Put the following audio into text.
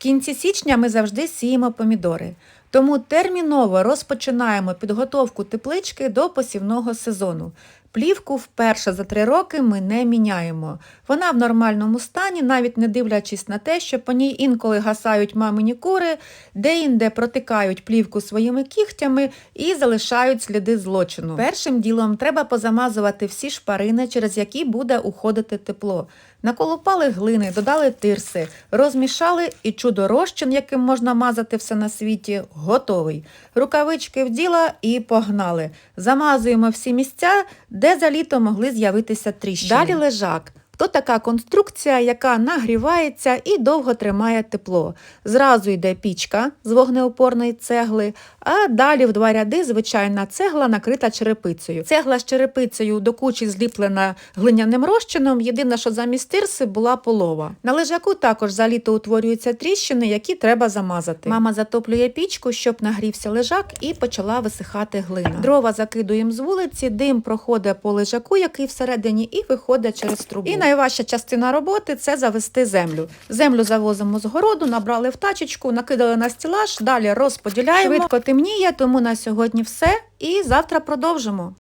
кінці січня ми завжди сіємо помідори. Тому терміново розпочинаємо підготовку теплички до посівного сезону. Плівку вперше за три роки ми не міняємо. Вона в нормальному стані, навіть не дивлячись на те, що по ній інколи гасають мамині кури, де-інде протикають плівку своїми кігтями і залишають сліди злочину. Першим ділом треба позамазувати всі шпарини, через які буде уходити тепло. Наколупали глини, додали тирси, розмішали і чудо розчин, яким можна мазати все на світі, готовий. Рукавички вділа і погнали. Замазуємо всі місця, де за літо могли з'явитися тріщини. Далі лежак. То така конструкція, яка нагрівається і довго тримає тепло. Зразу йде пічка з вогнеопорної цегли, а далі в два ряди звичайна цегла накрита черепицею. Цегла з черепицею до кучі зліплена глиняним розчином, єдине, що замість тирси була полова. На лежаку також за літо утворюються тріщини, які треба замазати. Мама затоплює пічку, щоб нагрівся лежак і почала висихати глина. Дрова закидуємо з вулиці, дим проходить по лежаку, який всередині, і виходить через трубу. І найважча частина роботи це завести землю. Землю завозимо з городу, набрали в тачечку, накидали на стілаж, далі розподіляємо. Швидко темніє, тому на сьогодні все. І завтра продовжимо.